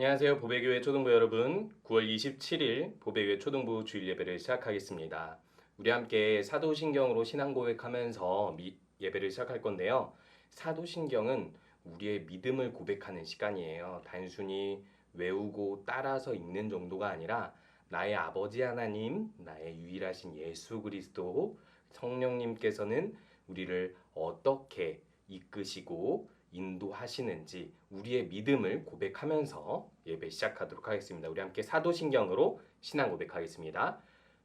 안녕하세요. 보배교회 초등부 여러분. 9월 27일 보배교회 초등부 주일 예배를 시작하겠습니다. 우리 함께 사도신경으로 신앙 고백하면서 미- 예배를 시작할 건데요. 사도신경은 우리의 믿음을 고백하는 시간이에요. 단순히 외우고 따라서 읽는 정도가 아니라 나의 아버지 하나님, 나의 유일하신 예수 그리스도, 성령님께서는 우리를 어떻게 이끄시고 인도하시는지 우리의 믿음을 고백하면서 예배 시작하도록 하겠습니다. 우리 함께 사도신경으로 신앙 고백하겠습니다.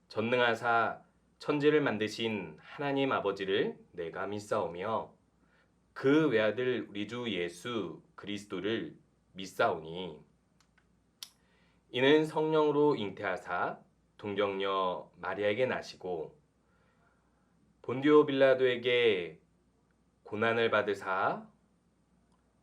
전능하사 천지를 만드신 하나님 아버지를 내가 믿사오며 그 외아들 우리 주 예수 그리스도를 믿사오니 이는 성령으로 잉태하사 동정녀 마리아에게 나시고 본디오 빌라도에게 고난을 받으사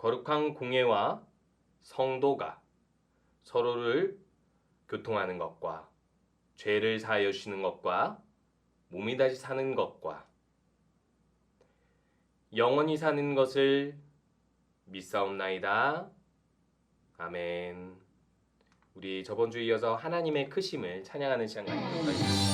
거룩한 공예와 성도가 서로를 교통하는 것과 죄를 사하여 주시는 것과 몸이 다시 사는 것과 영원히 사는 것을 믿사옵나이다. 아멘. 우리 저번 주에 이어서 하나님의 크심을 찬양하는 시간 가지도록 하겠습니다.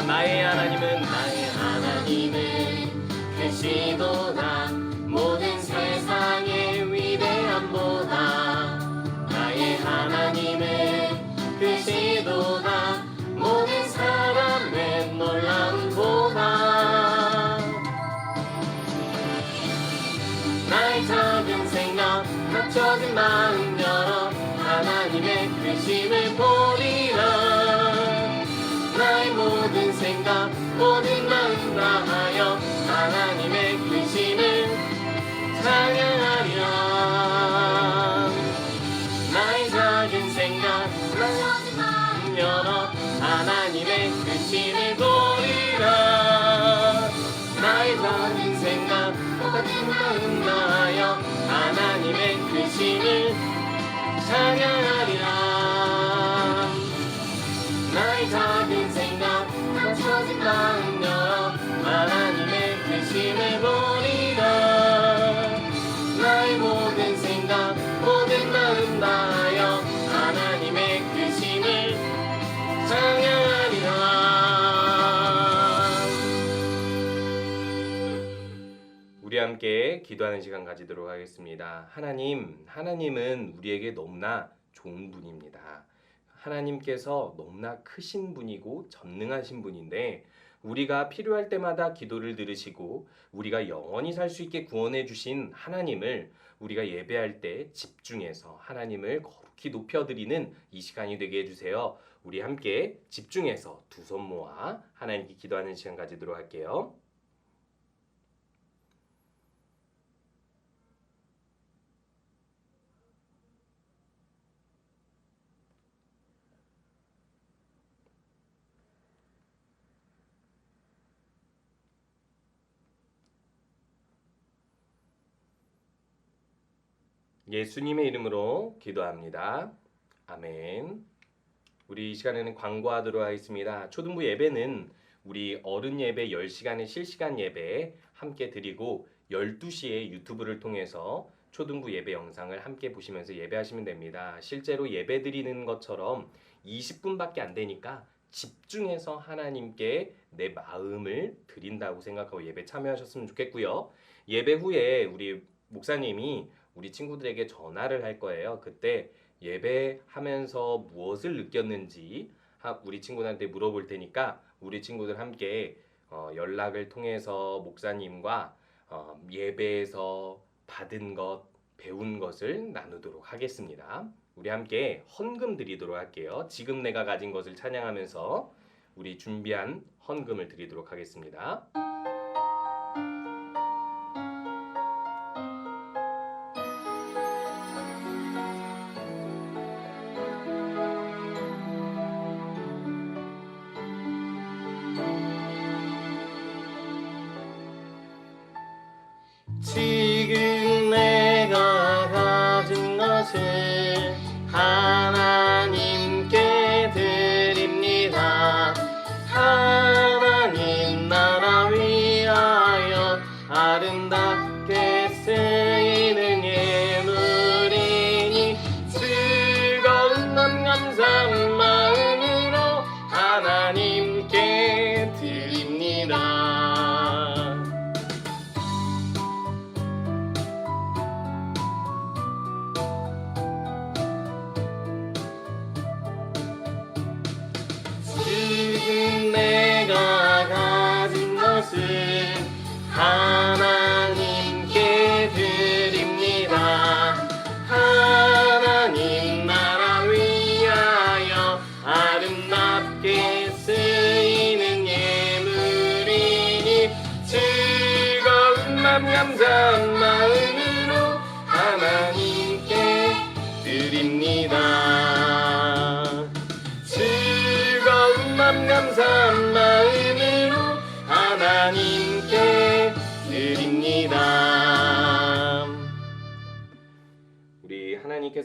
나의 하나님은 나의 하나님은 크시도다 모든 작은 생각 열어 하나님의 크심을 보리라. 나의 작은 생각 모든 마음 다하여 하나님의 크심을 찬양 함께 기도하는 시간 가지도록 하겠습니다. 하나님, 하나님은 우리에게 너무나 좋은 분입니다. 하나님께서 너무나 크신 분이고 전능하신 분인데 우리가 필요할 때마다 기도를 들으시고 우리가 영원히 살 수 있게 구원해 주신 하나님을 우리가 예배할 때 집중해서 하나님을 거룩히 높여 드리는 이 시간이 되게 해 주세요. 우리 함께 집중해서 두 손 모아 하나님께 기도하는 시간 가지도록 할게요. 예수님의 이름으로 기도합니다. 아멘. 우리 이 시간에는 광고하도록 하겠습니다. 초등부 예배는 우리 어른 예배 10시간의 실시간 예배 함께 드리고 12시에 유튜브를 통해서 초등부 예배 영상을 함께 보시면서 예배하시면 됩니다. 실제로 예배 드리는 것처럼 20분밖에 안 되니까 집중해서 하나님께 내 마음을 드린다고 생각하고 예배 참여하셨으면 좋겠고요. 예배 후에 우리 목사님이 우리 친구들에게 전화를 할 거예요. 그때 예배하면서 무엇을 느꼈는지 하- 우리 친구들한테 물어볼 테니까 우리 친구들 함께 어, 연락을 통해서 목사님과 어, 예배에서 받은 것, 배운 것을 나누도록 하겠습니다. 우리 함께 헌금 드리도록 할게요. 지금 내가 가진 것을 찬양하면서 우리 준비한 헌금을 드리도록 하겠습니다. 지금 내가 가진 것을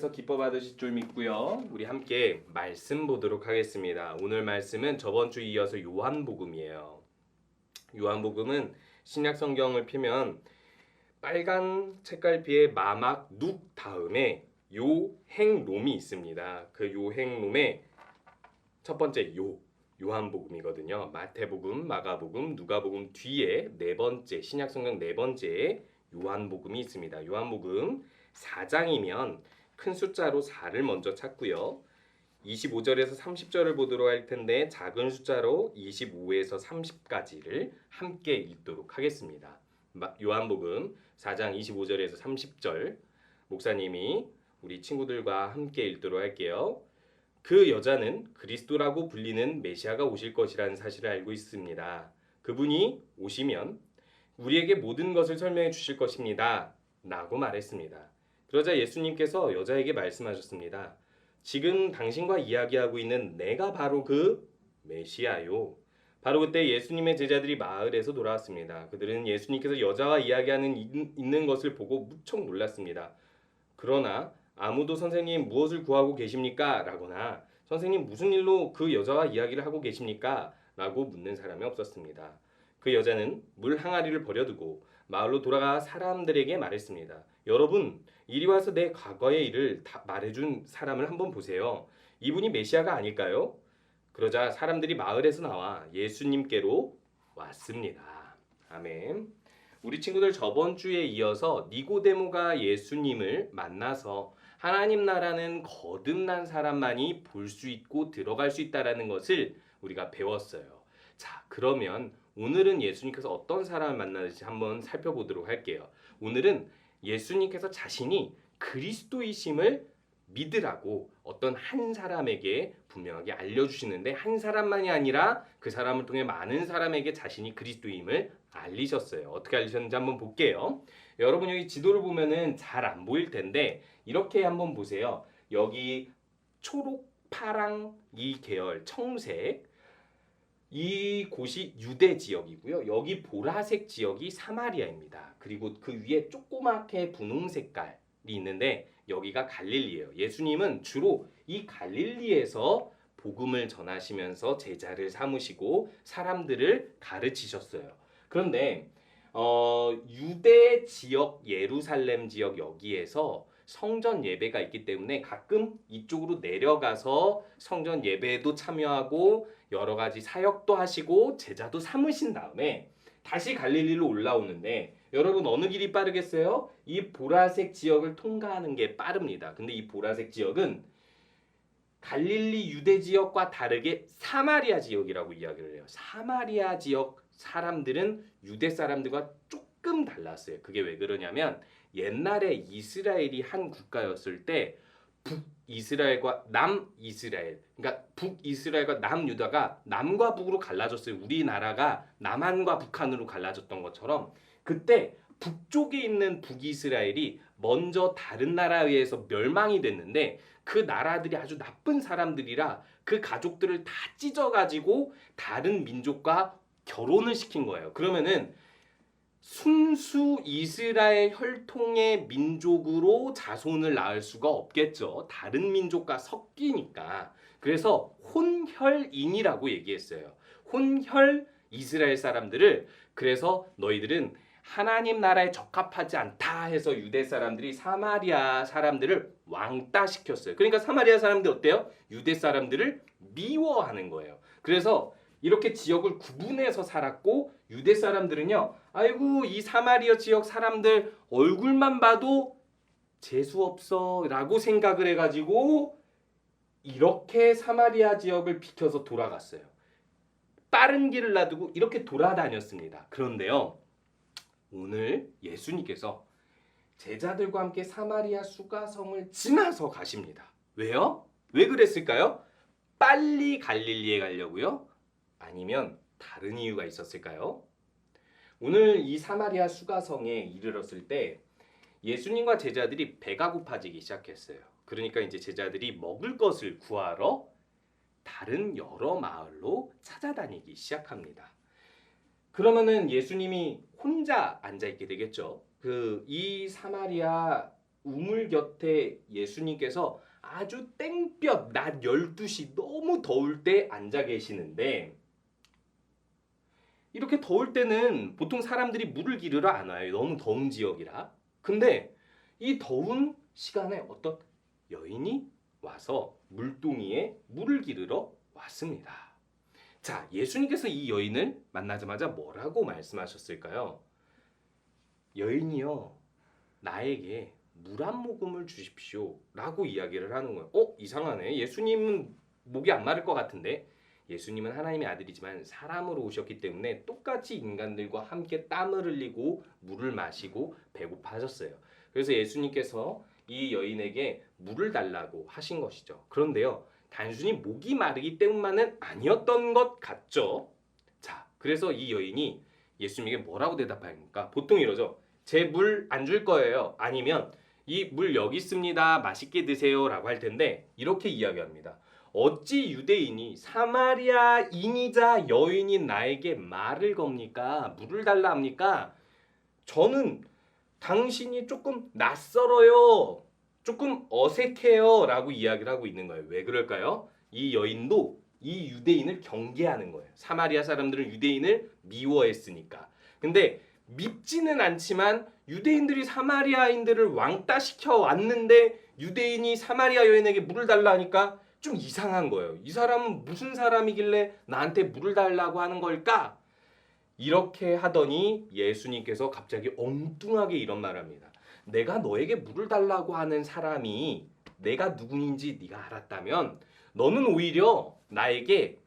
하나님께서 기뻐 받으실 줄 믿고요. 우리 함께 말씀 보도록 하겠습니다. 오늘 말씀은 저번 주 이어서 요한복음이에요. 요한복음은 신약 성경을 펴면 빨간 책갈피에 마막 눅 다음에 요행롬이 있습니다. 그 요행롬의 첫 번째 요 요한복음이거든요. 마태복음, 마가복음, 누가복음 뒤에 네 번째 신약 성경 네 번째 요한복음이 있습니다. 요한복음 4장이면 큰 숫자로 4를 먼저 찾고요. 25절에서 30절을 보도록 할 텐데 작은 숫자로 25에서 30까지를 함께 읽도록 하겠습니다. 마- 요한복음 4장 25절에서 30절 목사님이 우리 친구들과 함께 읽도록 할게요. 그 여자는 그리스도라고 불리는 메시아가 오실 것이라는 사실을 알고 있습니다. 그분이 오시면 우리에게 모든 것을 설명해 주실 것입니다. 라고 말했습니다. 그러자 예수님께서 여자에게 말씀하셨습니다. 지금 당신과 이야기하고 있는 내가 바로 그 메시아요. 바로 그때 예수님의 제자들이 마을에서 돌아왔습니다. 그들은 예수님께서 여자와 이야기하는 있- 있는 것을 보고 무척 놀랐습니다. 그러나 아무도 선생님 무엇을 구하고 계십니까? 라거나 선생님 무슨 일로 그 여자와 이야기를 하고 계십니까? 라고 묻는 사람이 없었습니다. 그 여자는 물 항아리를 버려두고 마을로 돌아가 사람들에게 말했습니다. 여러분, 이리 와서 내 과거의 일을 다 말해준 사람을 한번 보세요. 이분이 메시아가 아닐까요? 그러자 사람들이 마을에서 나와 예수님께로 왔습니다. 아멘. 우리 친구들 저번 주에 이어서 니고데모가 예수님을 만나서 하나님 나라는 거듭난 사람만이 볼 수 있고 들어갈 수 있다라는 것을 우리가 배웠어요. 자, 그러면 오늘은 예수님께서 어떤 사람을 만나는지 한번 살펴보도록 할게요. 오늘은 예수님께서 자신이 그리스도이심을 믿으라고 어떤 한 사람에게 분명하게 알려주시는데 한 사람만이 아니라 그 사람을 통해 많은 사람에게 자신이 그리스도임을 알리셨어요. 어떻게 알리셨는지 한번 볼게요. 여러분 여기 지도를 보면은 잘 안 보일 텐데 이렇게 한번 보세요. 여기 초록, 파랑 이 계열 청색 이 곳이 유대 지역이고요. 여기 보라색 지역이 사마리아입니다. 그리고 그 위에 조그맣게 분홍 색깔이 있는데 여기가 갈릴리예요. 예수님은 주로 이 갈릴리에서 복음을 전하시면서 제자를 삼으시고 사람들을 가르치셨어요. 그런데 어, 유대 지역 예루살렘 지역 여기에서 성전 예배가 있기 때문에 가끔 이쪽으로 내려가서 성전 예배에도 참여하고 여러 가지 사역도 하시고 제자도 삼으신 다음에 다시 갈릴리로 올라오는데 여러분 어느 길이 빠르겠어요? 이 보라색 지역을 통과하는 게 빠릅니다. 근데 이 보라색 지역은 갈릴리 유대 지역과 다르게 사마리아 지역이라고 이야기를 해요. 사마리아 지역 사람들은 유대 사람들과 조금 달랐어요. 그게 왜 그러냐면 옛날에 이스라엘이 한 국가였을 때 북이스라엘과 남이스라엘 그러니까 북이스라엘과 남유다가 남과 북으로 갈라졌어요. 우리나라가 남한과 북한으로 갈라졌던 것처럼 그때 북쪽에 있는 북이스라엘이 먼저 다른 나라에 의해서 멸망이 됐는데 그 나라들이 아주 나쁜 사람들이라 그 가족들을 다 찢어가지고 다른 민족과 결혼을 시킨 거예요. 그러면은 순수 이스라엘 혈통의 민족으로 자손을 낳을 수가 없겠죠. 다른 민족과 섞이니까. 그래서 혼혈인이라고 얘기했어요. 혼혈 이스라엘 사람들을 그래서 너희들은 하나님 나라에 적합하지 않다 해서 유대 사람들이 사마리아 사람들을 왕따 시켰어요. 그러니까 사마리아 사람들 어때요? 유대 사람들을 미워하는 거예요. 그래서 이렇게 지역을 구분해서 살았고 유대 사람들은요. 아이고 이 사마리아 지역 사람들 얼굴만 봐도 재수 없어라고 생각을 해 가지고 이렇게 사마리아 지역을 비켜서 돌아갔어요. 빠른 길을 놔두고 이렇게 돌아다녔습니다. 그런데요. 오늘 예수님께서 제자들과 함께 사마리아 수가성을 지나서 가십니다. 왜요? 왜 그랬을까요? 빨리 갈릴리에 가려고요? 아니면 다른 이유가 있었을까요? 오늘 이 사마리아 수가성에 이르렀을 때 예수님과 제자들이 배가 고파지기 시작했어요. 그러니까 이제 제자들이 먹을 것을 구하러 다른 여러 마을로 찾아다니기 시작합니다. 그러면은 예수님이 혼자 앉아 있게 되겠죠. 그 이 사마리아 우물 곁에 예수님께서 아주 땡볕 낮 12시 너무 더울 때 앉아 계시는데 이렇게 더울 때는 보통 사람들이 물을 기르러 안 와요. 너무 더운 지역이라. 근데 이 더운 시간에 어떤 여인이 와서 물동이에 물을 기르러 왔습니다. 자, 예수님께서 이 여인을 만나자마자 뭐라고 말씀하셨을까요? 여인이요, 나에게 물 한 모금을 주십시오. 라고 이야기를 하는 거예요. 어? 이상하네. 예수님은 목이 안 마를 것 같은데. 예수님은 하나님의 아들이지만 사람으로 오셨기 때문에 똑같이 인간들과 함께 땀을 흘리고 물을 마시고 배고파하셨어요. 그래서 예수님께서 이 여인에게 물을 달라고 하신 것이죠. 그런데요. 단순히 목이 마르기 때문만은 아니었던 것 같죠. 자, 그래서 이 여인이 예수님에게 뭐라고 대답합니까? 보통 이러죠. 제 물 안 줄 거예요. 아니면 이 물 여기 있습니다. 맛있게 드세요라고 할 텐데 이렇게 이야기합니다. 어찌 유대인이 사마리아인이자 여인인 나에게 말을 겁니까? 물을 달라 합니까? 저는 당신이 조금 낯설어요. 조금 어색해요. 라고 이야기를 하고 있는 거예요. 왜 그럴까요? 이 여인도 이 유대인을 경계하는 거예요. 사마리아 사람들은 유대인을 미워했으니까. 근데 밉지는 않지만 유대인들이 사마리아인들을 왕따 시켜 왔는데 유대인이 사마리아 여인에게 물을 달라 하니까 좀 이상한 거예요. 이 사람은 무슨 사람이길래 나한테 물을 달라고 하는 걸까? 이렇게 하더니 예수님께서 갑자기 엉뚱하게 이런 말을 합니다. 내가 너에게 물을 달라고 하는 사람이 내가 누구인지 네가 알았다면 너는 오히려 나에게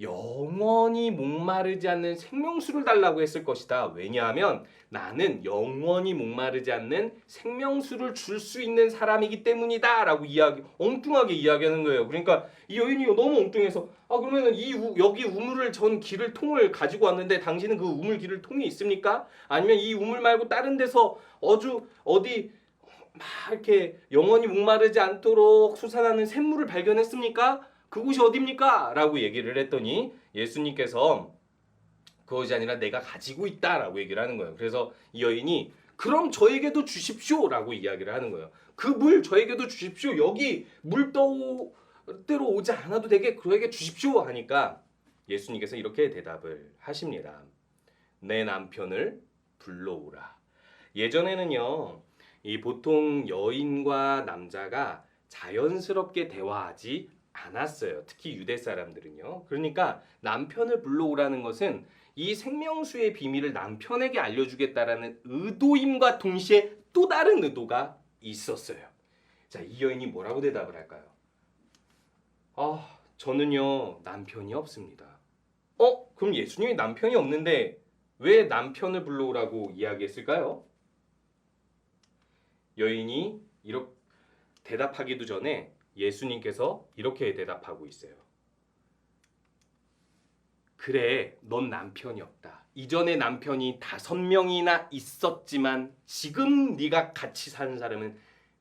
영원히 목마르지 않는 생명수를 달라고 했을 것이다. 왜냐하면 나는 영원히 목마르지 않는 생명수를 줄 수 있는 사람이기 때문이다 라고 이야기 엉뚱하게 이야기하는 거예요. 그러니까 이 여인이 너무 엉뚱해서 아 그러면은 이 우, 여기 우물을 전 기를 통을 가지고 왔는데 당신은 그 우물 기를 통이 있습니까? 아니면 이 우물 말고 다른 데서 어주 어디 막 이렇게 영원히 목마르지 않도록 솟아나는 샘물을 발견했습니까? 그곳이 어딥니까? 라고 얘기를 했더니 예수님께서 그것이 아니라 내가 가지고 있다 라고 얘기를 하는 거예요. 그래서 이 여인이 그럼 저에게도 주십시오 라고 이야기를 하는 거예요. 그 물 저에게도 주십시오. 여기 물떠대로 오지 않아도 되게 그에게 주십시오 하니까 예수님께서 이렇게 대답을 하십니다. 내 남편을 불러오라. 예전에는요, 이 보통 여인과 남자가 자연스럽게 대화하지 않았어요. 특히 유대 사람들은요. 그러니까 남편을 불러오라는 것은 이 생명수의 비밀을 남편에게 알려주겠다라는 의도임과 동시에 또 다른 의도가 있었어요. 자, 이 여인이 뭐라고 대답을 할까요? 아, 저는요, 남편이 없습니다. 어? 그럼 예수님이 남편이 없는데 왜 남편을 불러오라고 이야기했을까요? 여인이 이렇게 대답하기도 전에 예수님께서 이렇게 대답하고 있어요. 그래, 넌 남편이 없다. 이전에 남편이 다섯 명이나 있었지만 지금 네가 같이 사는 사람은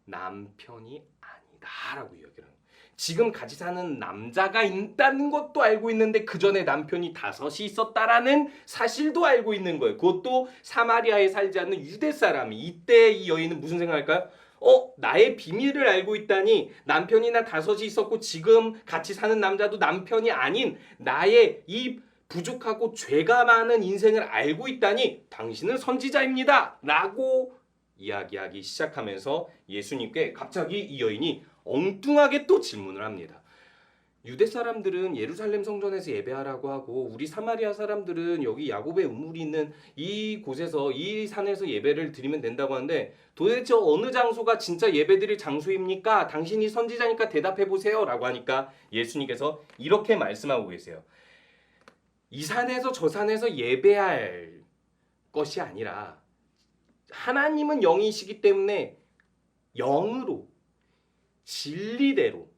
남편이 아니다라고 이야기를 거예요. 지금 같이 사는 남자가 있다는 것도 알고 있는데 그 전에 남편이 다섯이 있었다라는 사실도 알고 있는 거예요. 그것도 사마리아에 살지 않는 유대 사람이 이때 이 여인은 무슨 생각할까요? 어, 나의 비밀을 알고 있다니 남편이나 다섯이 있었고 지금 같이 사는 남자도 남편이 아닌 나의 이 부족하고 죄가 많은 인생을 알고 있다니 당신은 선지자입니다. 라고 이야기하기 시작하면서 예수님께 갑자기 이 여인이 엉뚱하게 또 질문을 합니다. 유대 사람들은 예루살렘 성전에서 예배하라고 하고 우리 사마리아 사람들은 여기 야곱의 우물이 있는 이 곳에서 이 산에서 예배를 드리면 된다고 하는데 도대체 어느 장소가 진짜 예배드릴 장소입니까? 당신이 선지자니까 대답해 보세요라고 하니까 예수님께서 이렇게 말씀하고 계세요. 이 산에서 저 산에서 예배할 것이 아니라 하나님은 영이시기 때문에 영으로 진리대로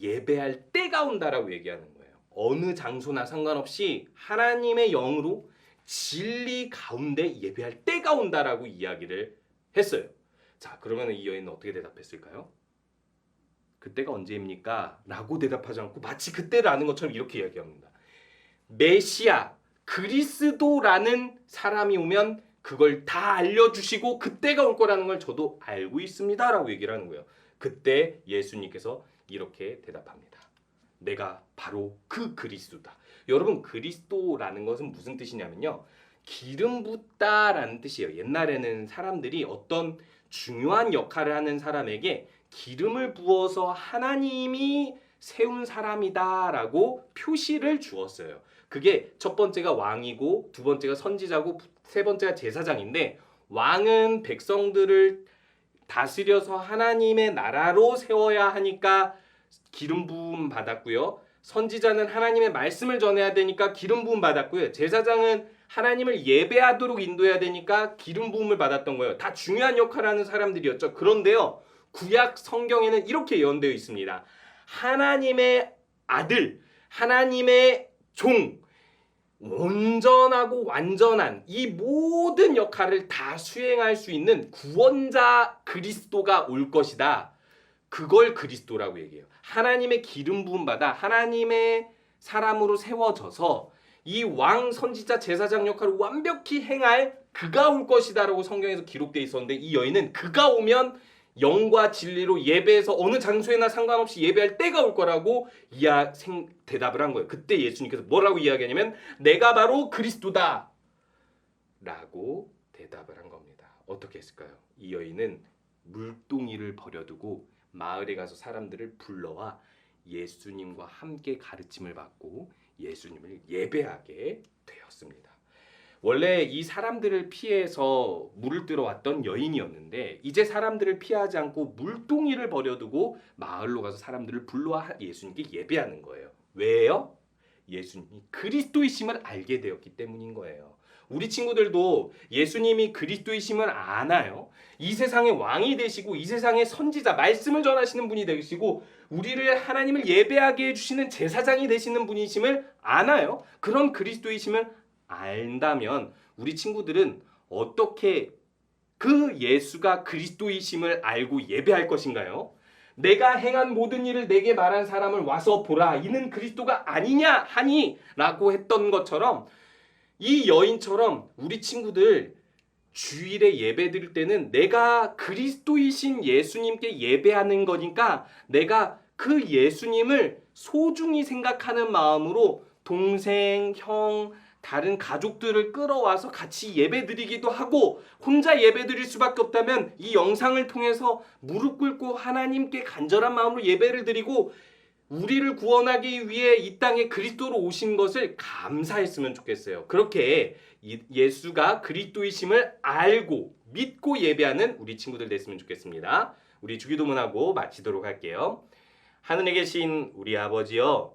예배할 때가 온다라고 얘기하는 거예요. 어느 장소나 상관없이 하나님의 영으로 진리 가운데 예배할 때가 온다라고 이야기를 했어요. 자, 그러면 이 여인은 어떻게 대답했을까요? 그때가 언제입니까? 라고 대답하지 않고 마치 그때를 아는 것처럼 이렇게 이야기합니다. 메시아 그리스도라는 사람이 오면 그걸 다 알려주시고 그때가 올 거라는 걸 저도 알고 있습니다 라고 얘기를 하는 거예요. 그때 예수님께서 이렇게 대답합니다. 내가 바로 그 그리스도다. 여러분 그리스도라는 것은 무슨 뜻이냐면요. 기름 붓다라는 뜻이에요. 옛날에는 사람들이 어떤 중요한 역할을 하는 사람에게 기름을 부어서 하나님이 세운 사람이다라고 표시를 주었어요. 그게 첫 번째가 왕이고 두 번째가 선지자고 세 번째가 제사장인데 왕은 백성들을 다스려서 하나님의 나라로 세워야 하니까 기름 부음 받았고요. 선지자는 하나님의 말씀을 전해야 되니까 기름 부음 받았고요. 제사장은 하나님을 예배하도록 인도해야 되니까 기름 부음을 받았던 거예요. 다 중요한 역할을 하는 사람들이었죠. 그런데요. 구약 성경에는 이렇게 예언되어 있습니다. 하나님의 아들, 하나님의 종, 온전하고 완전한 이 모든 역할을 다 수행할 수 있는 구원자 그리스도가 올 것이다. 그걸 그리스도라고 얘기해요. 하나님의 기름 부음 받아 하나님의 사람으로 세워져서 이 왕 선지자 제사장 역할을 완벽히 행할 그가 올 것이다라고 성경에서 기록되어 있었는데 이 여인은 그가 오면 영과 진리로 예배에서 어느 장소에나 상관없이 예배할 때가 올 거라고 이야 생 대답을 한 거예요. 그때 예수님께서 뭐라고 이야기하냐면 내가 바로 그리스도다. 라고 대답을 한 겁니다. 어떻게 했을까요? 이 여인은 물동이를 버려두고 마을에 가서 사람들을 불러와 예수님과 함께 가르침을 받고 예수님을 예배하게 되었습니다. 원래 이 사람들을 피해서 물을 뜨러 왔던 여인이었는데 이제 사람들을 피하지 않고 물동이를 버려두고 마을로 가서 사람들을 불러와 예수님께 예배하는 거예요. 왜요? 예수님이 그리스도이심을 알게 되었기 때문인 거예요. 우리 친구들도 예수님이 그리스도이심을 아나요? 이 세상의 왕이 되시고 이 세상의 선지자 말씀을 전하시는 분이 되시고 우리를 하나님을 예배하게 해주시는 제사장이 되시는 분이심을 아나요? 그런 그리스도이심을 안다면 우리 친구들은 어떻게 그 예수가 그리스도이심을 알고 예배할 것인가요? 내가 행한 모든 일을 내게 말한 사람을 와서 보라 이는 그리스도가 아니냐 하니 라고 했던 것처럼 이 여인처럼 우리 친구들 주일에 예배 드릴 때는 내가 그리스도이신 예수님께 예배하는 거니까 내가 그 예수님을 소중히 생각하는 마음으로 동생, 형, 다른 가족들을 끌어와서 같이 예배드리기도 하고 혼자 예배드릴 수밖에 없다면 이 영상을 통해서 무릎 꿇고 하나님께 간절한 마음으로 예배를 드리고 우리를 구원하기 위해 이 땅에 그리스도로 오신 것을 감사했으면 좋겠어요. 그렇게 이- 예수가 그리스도이심을 알고 믿고 예배하는 우리 친구들 됐으면 좋겠습니다. 우리 주기도문하고 마치도록 할게요. 하늘에 계신 우리 아버지여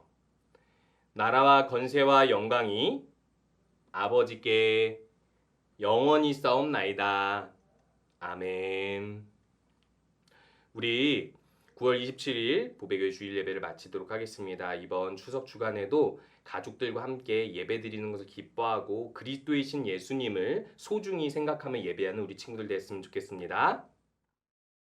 나라와 건세와 영광이 아버지께 영원히 싸움나이다. 아멘. 우리 9월 27일 보배교회 주일 예배를 마치도록 하겠습니다. 이번 추석 주간에도 가족들과 함께 예배 드리는 것을 기뻐하고 그리스도이신 예수님을 소중히 생각하며 예배하는 우리 친구들 됐으면 좋겠습니다.